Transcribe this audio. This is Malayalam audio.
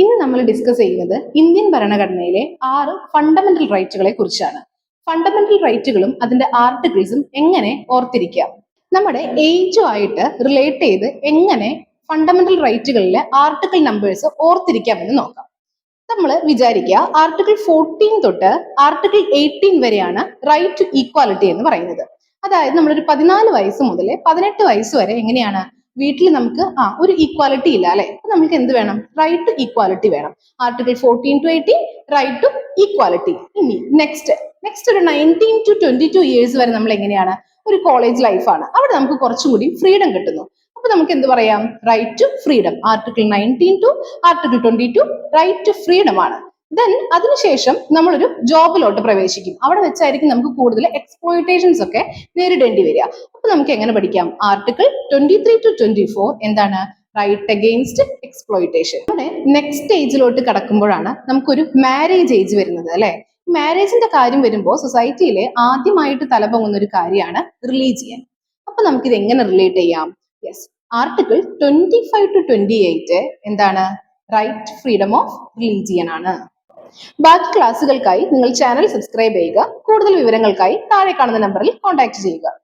ഇന്ന് നമ്മൾ ഡിസ്കസ് ചെയ്യുന്നത് ഇന്ത്യൻ ഭരണഘടനയിലെ ആറ് ഫണ്ടമെന്റൽ റൈറ്റുകളെ കുറിച്ചാണ്. ഫണ്ടമെന്റൽ റൈറ്റുകളും അതിന്റെ ആർട്ടിക്കിൾസും എങ്ങനെ ഓർത്തിരിക്കാം? നമ്മുടെ ഏജുമായിട്ട് റിലേറ്റ് ചെയ്ത് എങ്ങനെ ഫണ്ടമെന്റൽ റൈറ്റുകളിലെ ആർട്ടിക്കിൾ നമ്പേഴ്സ് ഓർത്തിരിക്കാമെന്ന് നോക്കാം. നമ്മൾ വിചാരിക്കുക ആർട്ടിക്കിൾ ഫോർട്ടീൻ തൊട്ട് ആർട്ടിക്കിൾ എയ്റ്റീൻ വരെയാണ് റൈറ്റ് ടു ഈക്വാലിറ്റി എന്ന് പറയുന്നത്. അതായത് നമ്മളൊരു പതിനാല് വയസ്സ് മുതൽ പതിനെട്ട് വയസ്സ് വരെ എങ്ങനെയാണ് വീട്ടിൽ നമുക്ക് ആ ഒരു ഈക്വാലിറ്റി ഇല്ല അല്ലെ? അപ്പൊ നമുക്ക് എന്ത് വേണം? റൈറ്റ് ടു ഈക്വാലിറ്റി വേണം. Article fourteen to eighteen right to equality ഇനി നെക്സ്റ്റ് നെക്സ്റ്റ് ഒരു nineteen to twenty two years വരെ നമ്മൾ എങ്ങനെയാണ്? ഒരു കോളേജ് ലൈഫാണ് അവിടെ നമുക്ക് കുറച്ചുകൂടി ഫ്രീഡം കിട്ടുന്നു. അപ്പൊ നമുക്ക് എന്ത് പറയാം? Right to freedom article nineteen to article twenty two right to freedom ആണ്. ദെൻ അതിനുശേഷം നമ്മളൊരു ജോബിലോട്ട് പ്രവേശിക്കും. അവിടെ വെച്ചായിരിക്കും നമുക്ക് കൂടുതൽ എക്സ്പ്ലോയിറ്റേഷൻസ് ഒക്കെ നേരിടേണ്ടി വരിക. അപ്പൊ നമുക്ക് എങ്ങനെ പഠിക്കാം? Article twenty three to twenty four എന്താണ്? റൈറ്റ് അഗെയിൻസ്റ്റ് എക്സ്പ്ലോയിറ്റേഷൻ നമ്മുടെ നെക്സ്റ്റ് സ്റ്റേജിലോട്ട് കടക്കുമ്പോഴാണ് നമുക്കൊരു മാരേജ് ഏജ് വരുന്നത് അല്ലെ? മാരേജിന്റെ കാര്യം വരുമ്പോൾ സൊസൈറ്റിയിലെ ആദ്യമായിട്ട് തലപൊങ്ങുന്ന ഒരു കാര്യമാണ് റിലീജിയൻ അപ്പൊ ഇത് എങ്ങനെ റിലേറ്റ് ചെയ്യാം? Yes article twenty five to twenty eight എന്താണ്? റൈറ്റ് ഫ്രീഡം ഓഫ് റിലീജിയൻ ആണ്. ബാക്കി ക്ലാസ്സുകൾക്കായി നിങ്ങൾ ചാനൽ സബ്സ്ക്രൈബ് ചെയ്യുക. കൂടുതൽ വിവരങ്ങൾക്കായി താഴെ കാണുന്ന നമ്പറിൽ കോൺടാക്ട് ചെയ്യുക.